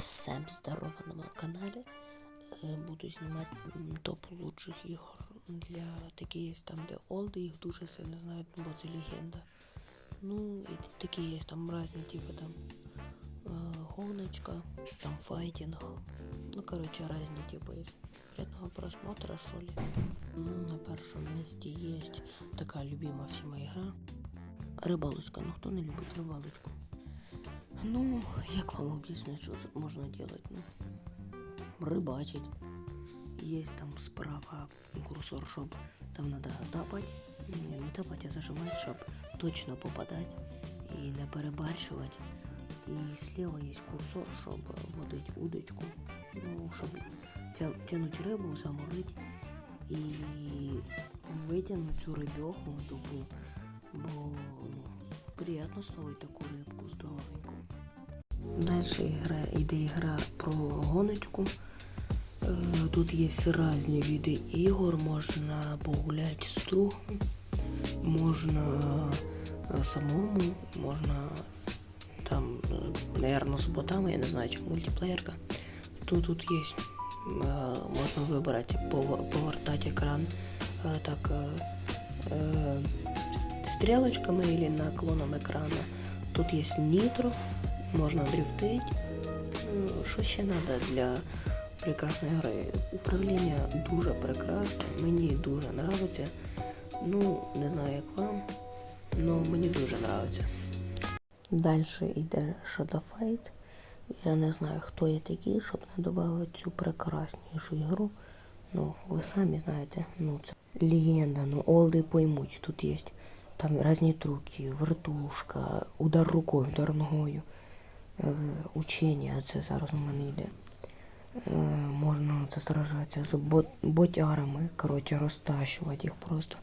Всем здорово на моем канале. Е, Буду знімати топ лучших ігор для такі є там, де олди їх дуже сильно знають, ну, бо це легенда. Ну, і такі є там різні, типу там е, гоночка, там файтинг. Ну, короче, різні типу є. Приятного просмотра, що ли. Ну, на першому місці є така любима всіма ігра. Рибалочка. Ну хто не любить рибалочку? Ну, як вам об'яснити, що тут можна робити? Ну, рибачить. Є там справа курсор, щоб там надо тапати. Не, не тапати, а зажимати, щоб точно попадати і не перебарщувати. І слева є курсор, щоб водити удочку, ну, щоб тя- тянуть рибу, заморити і витягнути цю рибьоху бо ну, приємно словити таку рибку здоровеньку. Далі гра, йде гра про гоночку. Е, Тут є різні види ігор, можна погуляти з другом, можна е, самому, можна там, наверное, з ботами, я не знаю, чи мультиплеєрка. Тут, тут є, е, можна вибрати, пов- повертати екран е, так е, е, стрілочками або наклоном екрана. Тут є нітро, можна дрифтити. Ну, Що ще треба для прекрасної гри? Управління дуже прекрасне, мені дуже подобається. Ну, не знаю як вам, але мені дуже подобається. Далі йде Shadow Fight. Я не знаю, хто є такий, щоб не додати цю прекраснішу ігру. Ну, ви самі знаєте, ну це легенда, ну олди поймуть, тут є там різні трюки, вертушка, удар рукою, удар ногою, учення, це зараз у мене йде. Е, можна це сражатися з бот, ботярами, коротше, розтащувати їх просто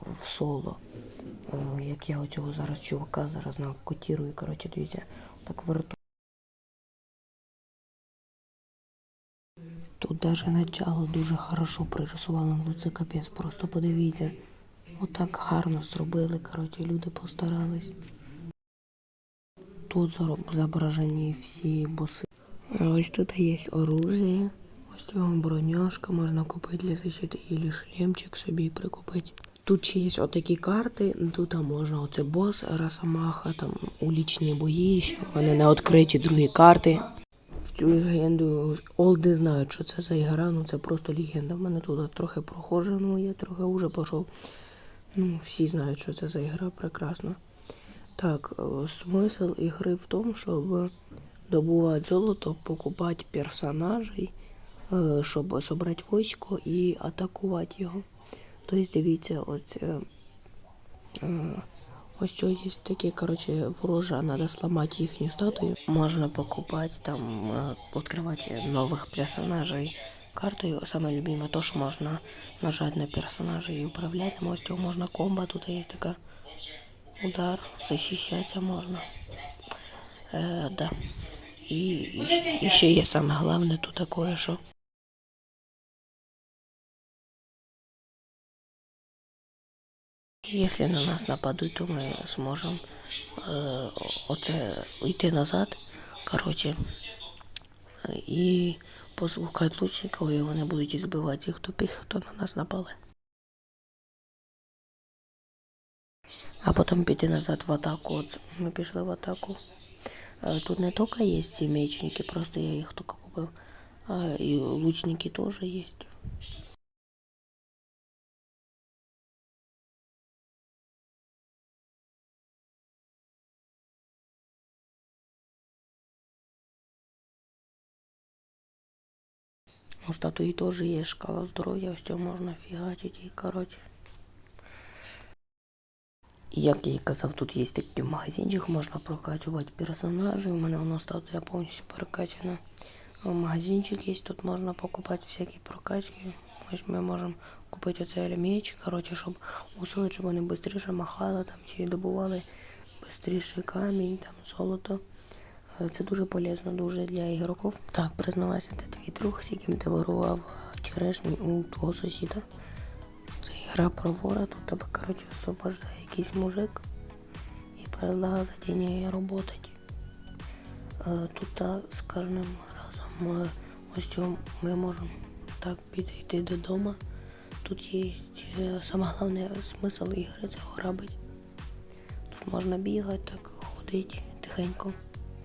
в соло. Як я оцього зараз чувака зараз накотірую, коротше, дивіться, так верту. Тут даже начало дуже хорошо пририсувало, ну це капець, просто подивіться. Отак гарно зробили, коротше, люди постарались. Тут зображені всі боси. Ось тут є оружие. Ось цього броняшка можна купити для защити, і шлемчик собі прикупити. Тут ще є отакі карти, тут можна оце бос, Росомаха, там улічні бої, ще вони не відкриті другі карти. В цю легенду олди знають, що це за ігра, ну це просто легенда. В мене тут трохи прохоже, ну я трохи вже пішов. Ну, всі знають, що це за ігра, прекрасно. Так, е, смисл ігри в тому, щоб добувати золото, покупати персонажей, е, щоб зібрати військо і атакувати його. Тобто, дивіться, ось, е, ось є такі, коротше, ворожа, треба зламати їхню статую. Можна покупати там, відкривати нових персонажей картою. Саме любиме то, що можна нажати на персонажа і управляти. Ось цього можна комбо, тут є така удар, защищаться можна. Е, да. І, і, і ще є саме головне тут такое, що Якщо на нас нападуть, то ми зможемо е, оце йти назад, коротше, і послухати лучників, і вони будуть збивати тих тупих, хто на нас напали. А потім піти назад в атаку. От ми пішли в атаку. Тут не тільки є мечники, просто я їх тільки купив, а і лучники теж є. У статуї теж є шкала здоров'я, ось цього можна фігачити Як я і казав, тут є такий магазинчик, можна прокачувати персонажів. У мене воно статуя повністю перекачана. А Магазинчик є, тут можна покупати всякі прокачки. Ось ми можемо купити оцей меч, коротше, щоб усилити, щоб вони швидше махали там, чи добували швидше камінь, там, золото. Це дуже полезно дуже для ігроків. Так, признавайся, ти твій друг, з яким ти вирував е, черешню у твого сусіда. Це ігра про вора, тут тебе, коротше, освобождає якийсь мужик і предлагає за деньги работать. Е, Тут з кожним разом е, ось ми можемо так підійти додому. Тут є е, саме головне смисл ігри це грабить. Тут можна бігати, так ходити тихенько,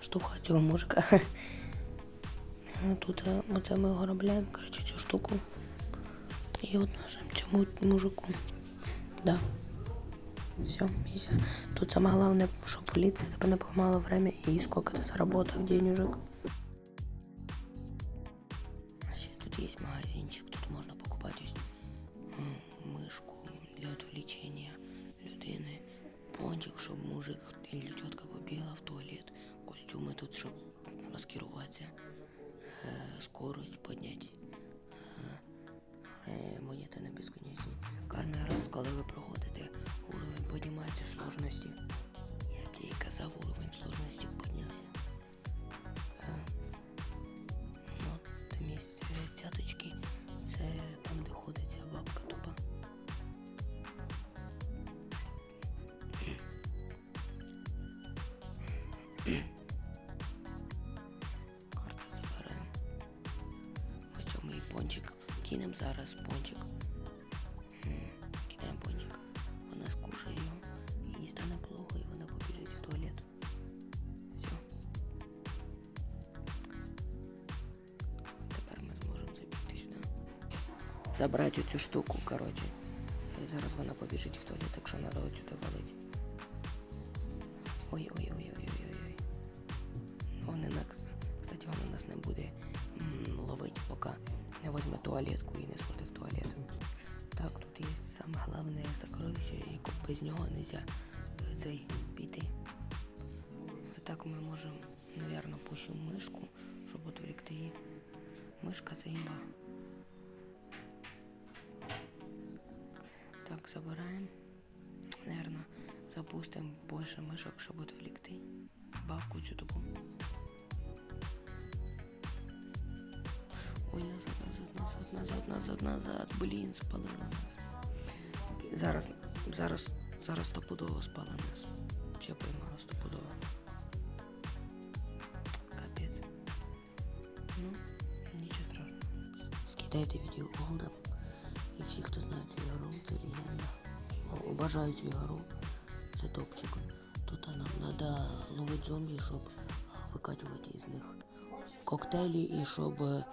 штовхати цього мужика. Тут оце ми грабляємо, коротше, цю штуку. І от цьому мужику. Да. Все, Мися. Тут самое главное, что полиция тебе не поймала время и сколько ты заработал денежек. А ще тут есть магазинчик, тут можна покупати ось м, мишку для отвлечения людини, пончик, щоб мужик или тетка побігла в туалет, костюми тут, щоб маскироваться, е, скорость підняти. Раз, коли ви проходите, уровень піднімається сложності. Як я і казав, уровень сложності піднявся. Е, Ну, там є е, цяточки, це там, де ходить бабка тупа. Карту забираємо. Ось цьому і пончик. Кинемо зараз пончик. Їй стане плохо і вона побіжить в туалет. Все. Тепер ми зможемо забігти сюди. Забрати цю штуку, коротше. Зараз вона побіжить в туалет, так що треба отсюди валити. Ой-ой-ой-ой-ой-ой. Вони нас, кстати, вона нас не буде ловити, поки не візьме туалетку і не сходить в туалет. Так, тут є саме головне сокровище, і без нього не можна цей піти. Так ми можемо, мабуть, пущимо мишку, щоб відвлекти її. Мишка це імба. Так, забираємо. Наверно, запустимо більше мишок, щоб відвлекти бабку цю таку. Ой, назад, назад, назад, назад, назад, назад. Блін, спалила нас. Зараз, зараз, зараз стопудово спала нас. Я поймала стопудово. Капець. Ну, нічого страшного. Скидайте відео Голдом. І всі, хто знає цю ігру, це легенда. О, Обожаю цю ігру. Це топчик. Тут нам треба ловити зомбі, щоб викачувати із них коктейлі і щоб е,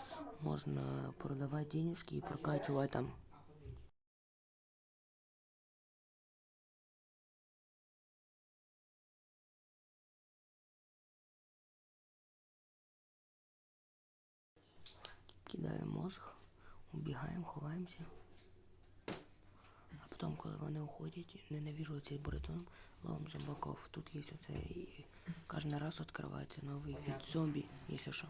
можна продавати денежки і прокачувати там. Кидаємо мозг, убігаємо, ховаємося. А потім, коли вони уходять, ненавижу цей бретон, ловим зомбаков. Тут є оце кожен раз відкривається новий від зомбі, якщо що.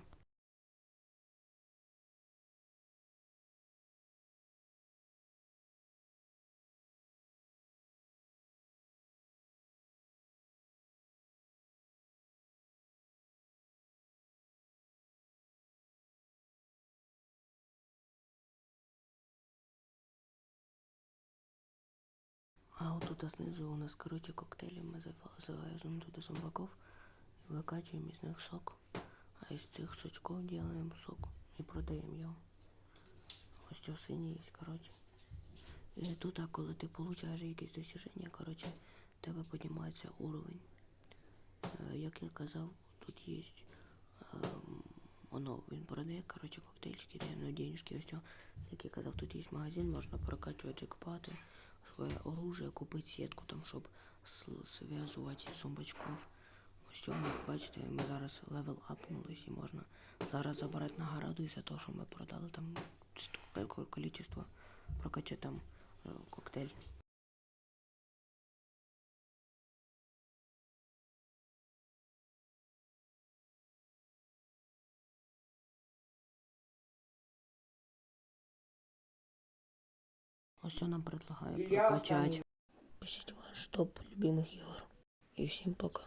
А вот тут снизу у нас, короче, коктейли. Мы зав- завозим туда зомбаков и выкачиваем из них сок. А из цих сочков делаем сок и продаем його. Ось цього синій є, короче. І тут, а коли ти получаєш якісь досягнення, короче, тебе піднімається уровень. Як я казав, тут ем, воно він продає, короче, коктейльчики, денежки, цього. Як я казав, тут є магазин, можна прокачувати джекпоти, своє оружие, купить сітку там, щоб зв'язувати зомбачков. Ось як бачите, ми зараз левел апнулись і можна зараз забирати нагороду і за того, що ми продали там кількість прокачати там е, коктейль. Ось що нам предлагає прокачать. прокачати. Пишіть ваш топ любимих ігор. І всім пока.